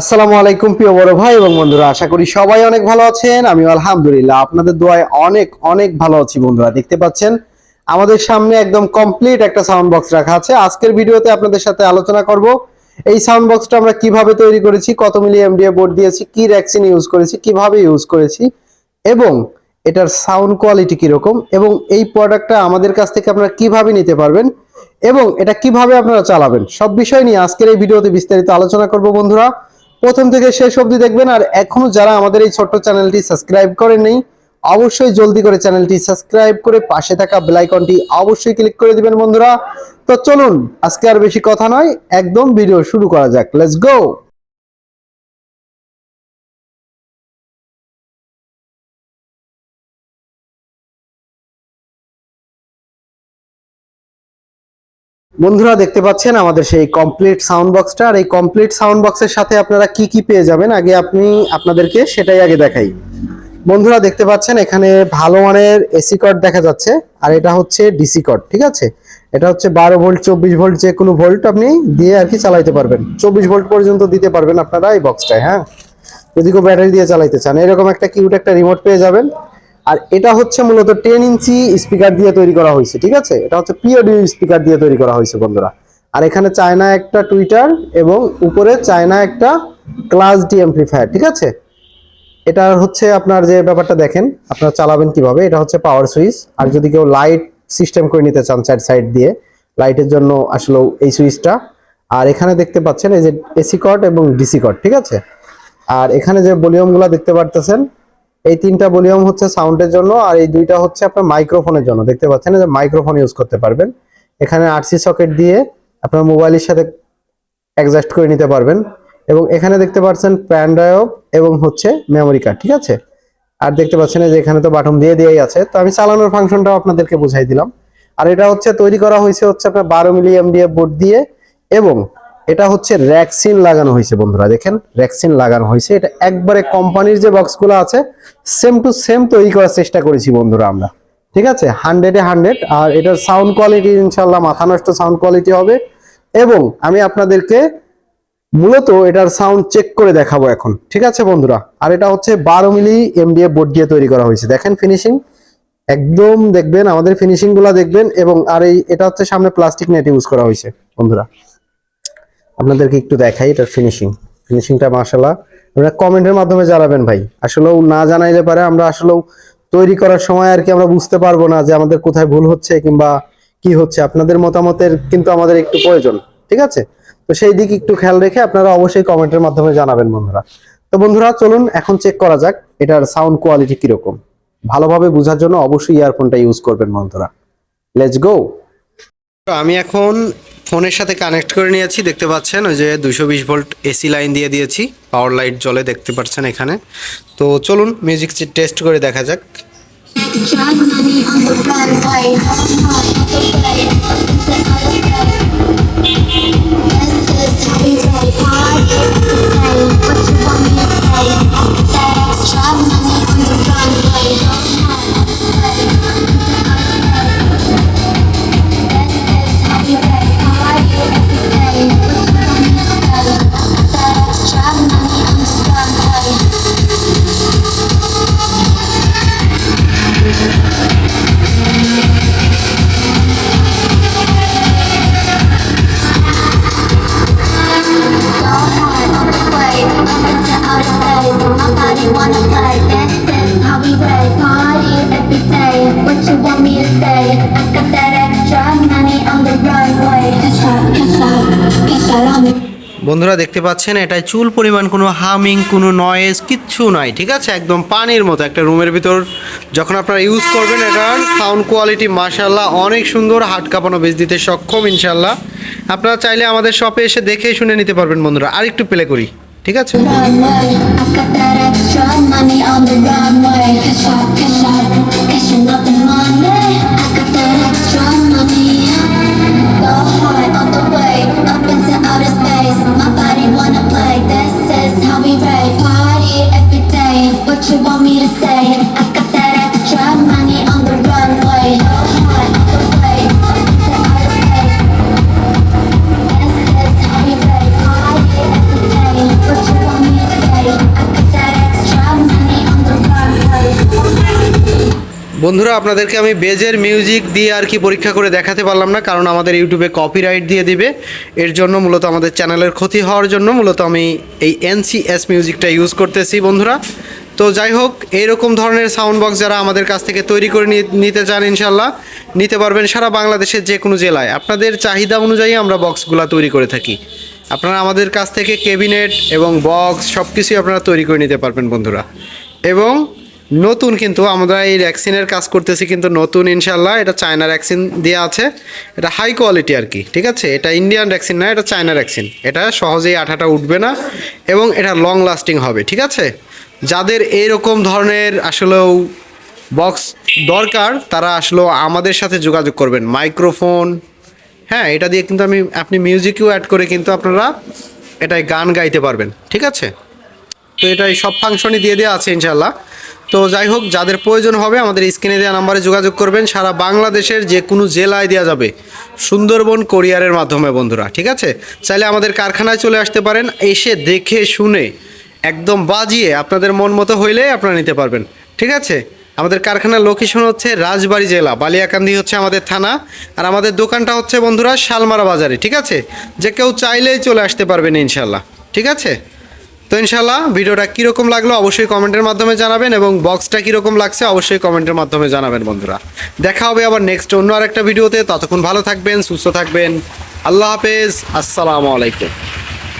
আসসালামু আলাইকুম প্রিয় বড় ভাই এবং বন্ধুরা, আশা করি সবাই অনেক ভালো আছেন। আমি আলহামদুলিল্লাহ আপনাদের দোয়ায় অনেক অনেক ভালো আছি বন্ধুরা, দেখতে পাচ্ছেন? আমাদের সামনে একদম কমপ্লিট একটা সাউন্ড বক্স রাখা আছে। আজকের ভিডিওতে আপনাদের সাথে আলোচনা করব, এই সাউন্ড বক্সটা আমরা কীভাবে তৈরি করেছি, কত মিলি এমডিএ বোর্ড দিয়েছি, কি র্যাকসিন ইউজ করেছি, কীভাবে ইউজ করেছি, এবং এটার সাউন্ড কোয়ালিটি কীরকম, এবং এই প্রোডাক্টটা আমাদের কাছ থেকে আপনারা কীভাবে নিতে পারবেন, এবং এটা কীভাবে আপনারা চালাবেন, সব বিষয় নিয়ে আজকের এই ভিডিওতে বিস্তারিত আলোচনা করব বন্ধুরা। প্রথম থেকে শেষ অবধি দেখবেন। আর এখনও যারা আমাদের এই ছোট্ট চ্যানেলটি সাবস্ক্রাইব করেন নেই, অবশ্যই জলদি করে চ্যানেলটি সাবস্ক্রাইব করে পাশে থাকা বেল আইকনটি অবশ্যই ক্লিক করে দিবেন বন্ধুরা। তো চলুন, আজকে আর বেশি কথা নয়, একদম ভিডিও শুরু করা যাক। লেটস গো বন্ধুরা দেখতে পাচ্ছেন আমাদের সেই কমপ্লিট সাউন্ড বক্সটা আর এই কমপ্লিট সাউন্ড বক্সের সাথে আপনারা কি কি পেয়ে যাবেন? আগে আপনি আপনাদেরকে সেটাই আগে দেখাই। বন্ধুরা দেখতে পাচ্ছেন এখানে ভালো মানের এসি কর্ড দেখা যাচ্ছে। আর এটা হচ্ছে ডিসি কর্ড ঠিক আছে? এটা হচ্ছে বারো ভোল্ট চব্বিশ ভোল্ট যে কোনো ভোল্ট আপনি দিয়ে আর কি চালাইতে পারবেন। চব্বিশ ভোল্ট পর্যন্ত দিতে পারবেন আপনারা এই বক্সটায় হ্যাঁ? যদি কেউ ব্যাটারি দিয়ে চালাইতে চান। এরকম একটা কিউট একটা রিমোট পেয়ে যাবেন। আর এটা হচ্ছে মূলত টেন ইঞ্চি স্পিকার দিয়ে তৈরি করা হয়েছে, ঠিক আছে? এটা হচ্ছে পিওডি স্পিকার দিয়ে তৈরি করা হয়েছে, বন্ধুরা। আর এখানে চায়না একটা টুইটার এবং উপরে চায়না একটা ক্লাস ডি এমপ্লিফায়ার ঠিক আছে? এটা হচ্ছে আপনার যে ব্যাপারটা দেখেন, আপনারা চালাবেন কীভাবে? এটা হচ্ছে পাওয়ার সুইচ আর যদি কেউ লাইট সিস্টেম করে নিতে চান চার সাইড দিয়ে লাইটের জন্য আসলে এই সুইচটা আর এখানে দেখতে পাচ্ছেন এই যে এসি কর্ড এবং ডিসি কর্ড ঠিক আছে? আর এখানে যে ভলিউমগুলো দেখতে পারতেছেন এই তিনটা ভলিউম হচ্ছে সাউন্ডের জন্য আর এই দুইটা হচ্ছে আপনার মাইক্রোফোনের জন্য। দেখতে পাচ্ছেন যে মাইক্রোফোন ইউজ করতে পারবেন। এখানে আরসি সকেট দিয়ে আপনার মোবাইলের সাথে অ্যাডজাস্ট করে নিতে পারবেন। এবং এখানে দেখতে পাচ্ছেন প্যান ড্রাইভ এবং হচ্ছে মেমোরি কার্ড ঠিক আছে? আর দেখতে পাচ্ছেন যে এখানে তো বাটন দিয়ে দিয়েই আছে। তো আমি চালানোর ফাংশনটাও আপনাদেরকে বুঝাই দিলাম। আর এটা হচ্ছে তৈরি করা হয়েছে হচ্ছে আপনার বারো মিলি এমডিএফ বোর্ড দিয়ে এবং এটা হচ্ছে র্যাকসিন লাগানো হয়েছে বন্ধুরা, দেখেন র্যাকসিন লাগানো হয়েছে। এটা একবারে কোম্পানির যে বক্সগুলো আছে সেম টু সেম তৈরি করার চেষ্টা করেছি বন্ধুরা আমরা। ঠিক আছে? হান্ড্রেডে হান্ড্রেড আর এটার সাউন্ড কোয়ালিটি ইনশাল্লাহ মাথা নষ্ট সাউন্ড কোয়ালিটি হবে। এবং আমি আপনাদেরকে মূলত এটার সাউন্ড চেক করে দেখাবো এখন। ঠিক আছে বন্ধুরা? আর এটা হচ্ছে বারো মিলি এমডিএফ বোর্ড দিয়ে তৈরি করা হয়েছে। দেখেন ফিনিশিং একদম দেখবেন, আমাদের ফিনিশিংগুলা দেখবেন, এবং আর এই, এটা হচ্ছে সামনে প্লাস্টিক নেট ইউজ করা হয়েছে, বন্ধুরা। আপনাদেরকে একটু দেখাই এটার ফিনিশিং ফিনিশিংটা মাশাল্লাহ আপনারা কমেন্টের মাধ্যমে জানাবেন ভাই। আসলেও না জানাইলে পারে আমরা আসলেও তৈরি করার সময় আর কি আমরা বুঝতে পারব না যে আমাদের কোথায় ভুল হচ্ছে কিংবা কি হচ্ছে। আপনাদের মতামতের কিন্তু আমাদের একটু প্রয়োজন, ঠিক আছে? তো সেই দিক একটু খেয়াল রেখে আপনারা অবশ্যই কমেন্টের মাধ্যমে জানাবেন বন্ধুরা। তো বন্ধুরা, চলুন এখন চেক করা যাক এটার সাউন্ড কোয়ালিটি কীরকম। ভালোভাবে বোঝার জন্য অবশ্যই ইয়ারফোনটা ইউজ করবেন বন্ধুরা। লেটস গো আমি এখন ফোনের সাথে কানেক্ট করে নিয়েছি, দেখতে পাচ্ছেন ওই যে দুশো বিশ ভোল্ট এসি লাইন দিয়ে দিয়েছি পাওয়ার লাইট জ্বলে দেখতে পাচ্ছেন এখানে। তো চলুন মিউজিক টেস্ট করে দেখা যাক। বন্ধুরা দেখতে পাচ্ছেন, এটায় চুল পরিমাণ কোনো হামিং, কোনো নয়েজ কিচ্ছু নাই, ঠিক আছে? একদম পানির মতো একটা রুমের ভিতর। যখন আপনারা ইউজ করবেন, এটার সাউন্ড কোয়ালিটি মাশাল্লাহ অনেক সুন্দর হাট কাঁপানো বেশ দিতে সক্ষম ইনশাল্লাহ আপনারা চাইলে আমাদের শপে এসে দেখে শুনে নিতে পারবেন বন্ধুরা। আর একটু প্লে করি, ঠিক আছে? বন্ধুরা, আপনাদেরকে আমি বেজের মিউজিক দিয়ে আর কি পরীক্ষা করে দেখাতে পারলাম না, কারণ আমাদের ইউটিউবে কপিরাইট দিয়ে দিবে। এর জন্য মূলত আমাদের চ্যানেলের ক্ষতি হওয়ার জন্য মূলত আমি এই এনসিএস মিউজিকটা ইউজ করতেছি বন্ধুরা। তো যাই হোক, এইরকম ধরনের সাউন্ড বক্স যারা আমাদের কাছ থেকে তৈরি করে নিতে চান ইনশাল্লাহ নিতে পারবেন সারা বাংলাদেশের যে কোনো জেলায়। আপনাদের চাহিদা অনুযায়ী আমরা বক্সগুলো তৈরি করে থাকি। আপনারা আমাদের কাছ থেকে কেবিনেট এবং বক্স সব কিছুই আপনারা তৈরি করে নিতে পারবেন বন্ধুরা। এবং নতুন কিন্তু আমরা এই ভ্যাকসিনের কাজ করতেছি কিন্তু নতুন ইনশাল্লাহ এটা চায়নার ভ্যাকসিন দেওয়া আছে। এটা হাই কোয়ালিটি আর কি, ঠিক আছে? এটা ইন্ডিয়ান ভ্যাকসিন না, এটা চায়নার ভ্যাকসিন এটা সহজেই আঠাটা উঠবে না এবং এটা লং লাস্টিং হবে, ঠিক আছে? যাদের এইরকম ধরনের আসলেও বক্স দরকার, তারা আসলে আমাদের সাথে যোগাযোগ করবেন। মাইক্রোফোন হ্যাঁ এটা দিয়ে কিন্তু আমি, আপনি মিউজিকও অ্যাড করে কিন্তু আপনারা এটায় গান গাইতে পারবেন, ঠিক আছে? তো এটাই সব ফাংশনই দিয়ে দেওয়া আছে ইনশাল্লাহ তো যাই হোক, যাদের প্রয়োজন হবে আমাদের স্ক্রিনে দেওয়া নাম্বারে যোগাযোগ করবেন। সারা বাংলাদেশের যে কোনো জেলায় দেওয়া যাবে সুন্দরবন কোরিয়ারের মাধ্যমে, বন্ধুরা, ঠিক আছে? চাইলে আমাদের কারখানায় চলে আসতে পারেন, এসে দেখে শুনে, একদম বাজিয়ে আপনাদের মন মতো হইলে আপনারা নিতে পারবেন, ঠিক আছে? আমাদের কারখানার লোকেশন হচ্ছে রাজবাড়ি জেলা, বালিয়াকান্দি হচ্ছে আমাদের থানা, আর আমাদের দোকানটা হচ্ছে, বন্ধুরা, শালমারা বাজারে, ঠিক আছে? যে কেউ চাইলেই চলে আসতে পারবেন ইনশাল্লাহ ঠিক আছে? তো ইনশাল্লাহ ভিডিওটা কীরকম লাগল অবশ্যই কমেন্টের মাধ্যমে জানাবেন এবং বক্সটা কীরকম লাগছে অবশ্যই কমেন্টের মাধ্যমে জানাবেন, বন্ধুরা। দেখা হবে আবার নেক্সট অন্য আরেকটা ভিডিওতে। ততক্ষণ ভালো থাকবেন, সুস্থ থাকবেন। আল্লাহ হাফেজ। আসসালামু আলাইকুম।